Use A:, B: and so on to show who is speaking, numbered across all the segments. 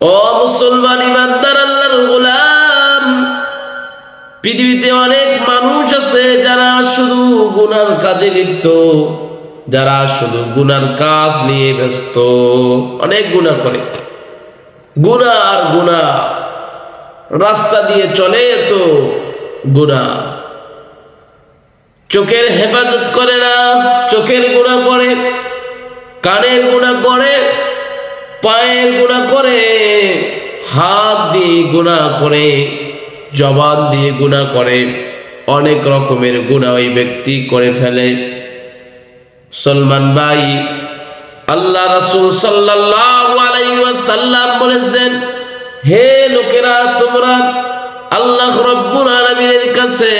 A: ও মুসলমান ইমানদার আল্লাহর গোলাম, পৃথিবীতে অনেক মানুষ আছে যারা শুধু গুনার কাজে লিপ্ত, যারা শুধু গুনার কাজ নিয়ে ব্যস্ত, অনেক গুণা করে। গুণা আর গুণা রাস্তা দিয়ে চলে তো গুণা চোখের হেফাজত করে না, চোখের গুণা করে, কানের গুণা করে পায়ের গুণা করে, হাত দিয়ে গুণা করে, জবান দিয়ে গুণা করে, অনেক রকমের গুণা ওই ব্যক্তি করে ফেলে। সলমান ভাই, আল্লাহ রাসূল ওয়াসাল্লাম বলেছেন, হে লোকেরা, তোমরা আল্লাহ রব্বুল আলামিনের কাছে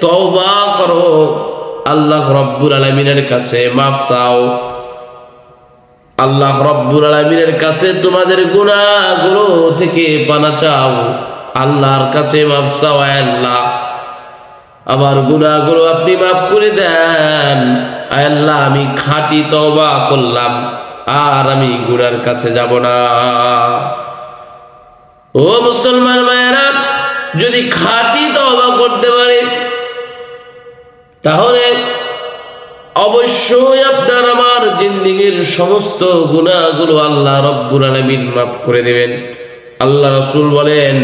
A: তওবা করো। আল্লাহ রব্বুল আলামিনের কাছে মাফ চাও। আল্লাহ রব্বুল আলামিনের কাছে তোমাদের গুনাহগুলো থেকে পানা চাও। আল্লাহর কাছে মাফ চাও আল্লাহ। আমার গুনাহগুলো আপনি মাফ করে দেন। আল্লাহ, আমি খাঁটি তওবা করলাম, আর আমি গুনার কাছে যাব না। ও মুসলমান মায়েরা যদি খাঁটি তওবা করতে পারে, তাহলে অবশ্যই আপনার জিন্দিগির সমস্ত গুণাগুলো আল্লাহ রব্বুল আলমিন মাফ করে দেবেন। আল্লাহ রসুল বলেন,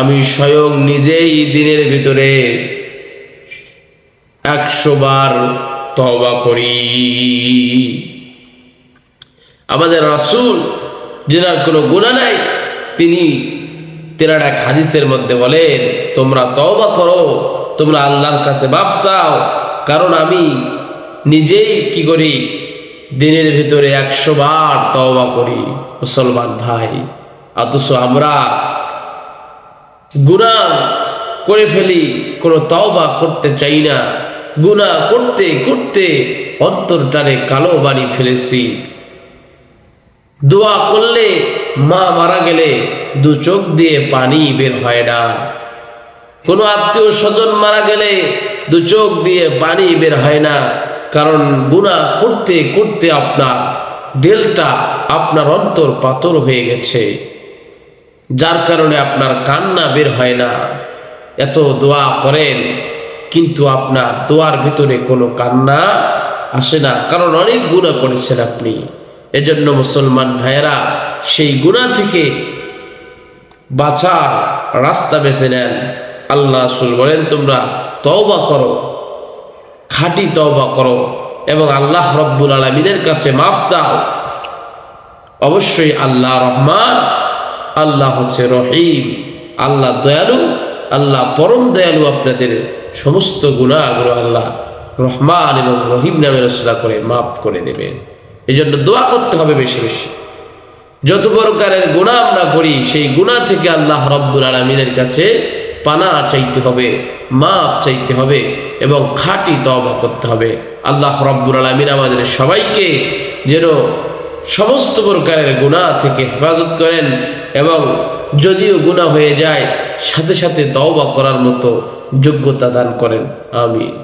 A: আমি স্বয়ং নিজেই দিনের ভিতরে একশো বার তবা করি। আমাদের রাসূল, যেনার কোনো গুণা নাই, তিনি তেনার এক হাদিসের মধ্যে বলেন, তোমরা তওবা করো, তোমরা আল্লাহর কাছে মাপ চাও, কারণ আমি নিজেই কি করি দিনের ভিতরে একশো বার তওবা করি, মুসলমান ভাই। অথচ আমরা গুণা করে ফেলি, কোনো তওবা করতে চাই না। গুণা করতে করতে অন্তরটারে কালো বানি ফেলেছি। দোয়া করলে মা মারা গেলে দু চোখ দিয়ে পানি বের হয় না। কোনো আত্মীয় স্বজন মারা গেলে দু চোখ দিয়ে পানি বের হয় না। কারণ গুণা করতে করতে আপনার দিলটা আপনার অন্তর পাতর হয়ে গেছে। যার কারণে আপনার কান্না বের হয় না। এত দোয়া করেন, কিন্তু আপনার দোয়ার ভিতরে কোনো কান্না আসে না। কারণ অনেক গুণা করেছেন আপনি। এজন্য মুসলমান ভাইয়েরা, সেই গুণা থেকে বাঁচার রাস্তা বেছে নেন। আল্লাহ রাসূল বলেন, তোমরা তওবা করো। খাঁটি তওবা করো এবং আল্লাহ রব্বুল আলমিনের কাছে মাফ চাও। অবশ্যই আল্লাহ রহমান, আল্লাহ হচ্ছে রহিম। আল্লাহ দয়ালু, আল্লাহ পরম দয়ালু আপনাদের সমস্ত গুণাগুলো আল্লাহ রহমান এবং রহিম নামের রচনা করে মাফ করে দেবেন। এই জন্য দোয়া করতে হবে বেশি বেশি। যত প্রকারের গুণা আমরা করি, সেই গুণা থেকে আল্লাহ রব্বুল আলমিনের কাছে পানা চাইতে হবে, মাপ চাইতে হবে এবং খাটি তবা করতে হবে। আল্লাহ রব্বুর আলমিন আমাদের সবাইকে যেন সমস্ত প্রকারের গুণা থেকে হেফাজত করেন এবং যদিও গুণা হয়ে যায়, সাথে সাথে তওবা করার মতো যোগ্যতা দান করেন। আমিন।